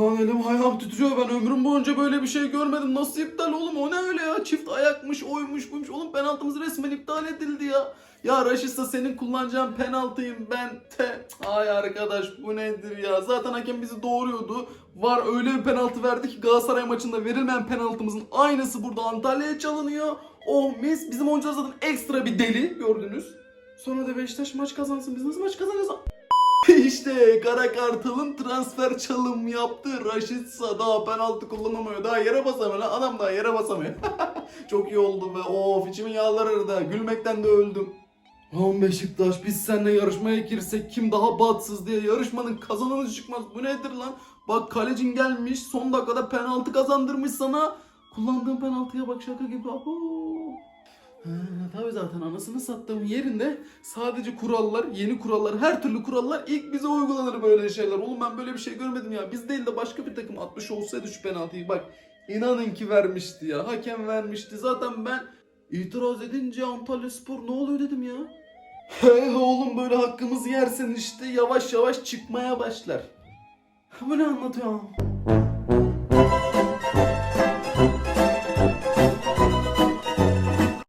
Lan elim ayağım titriyor ben ömrüm boyunca böyle bir şey görmedim. Nasıl iptal oğlum o ne öyle ya? Çift ayakmış oymuş buymuş. Oğlum penaltımız resmen iptal edildi ya. Ya Raşitsa senin kullanacağın penaltıyım ben te. Ay arkadaş bu nedir ya? Zaten hakem bizi doğuruyordu. Var öyle bir penaltı verdi ki Galatasaray maçında verilmeyen penaltımızın aynısı burada Antalya'ya çalınıyor. Oh mis bizim oyuncular zaten ekstra bir deli gördünüz. Sonra da Beşiktaş maç kazansın. Biz nasıl maç kazanacağız? İşte Kara Kartal'ın transfer çalım yaptı. Raşitsa daha penaltı kullanamıyor. Daha yere basamıyor. Adam daha yere basamıyor. Çok iyi oldu be. Of içimin yağları aradı. Gülmekten de öldüm. Lan Beşiktaş biz seninle yarışmaya girsek kim daha batsız diye yarışmanın kazananı çıkmaz. Bu nedir lan? Bak kalecin gelmiş son dakikada penaltı kazandırmış sana. Kullandığın penaltıya bak şaka gibi. Abo. Ha, tabii zaten anasını sattığım yerinde sadece kurallar, yeni kurallar, her türlü kurallar ilk bize uygulanır böyle şeyler. Oğlum ben böyle bir şey görmedim ya. Biz değil de başka bir takım atmış olsaydı şu penaltıyı bak. inanın ki vermişti ya. Hakem vermişti. Zaten ben itiraz edince Antalya Spor ne oluyor dedim ya. He oğlum böyle hakkımızı yersen işte yavaş yavaş çıkmaya başlar. Bu ne anlatıyor?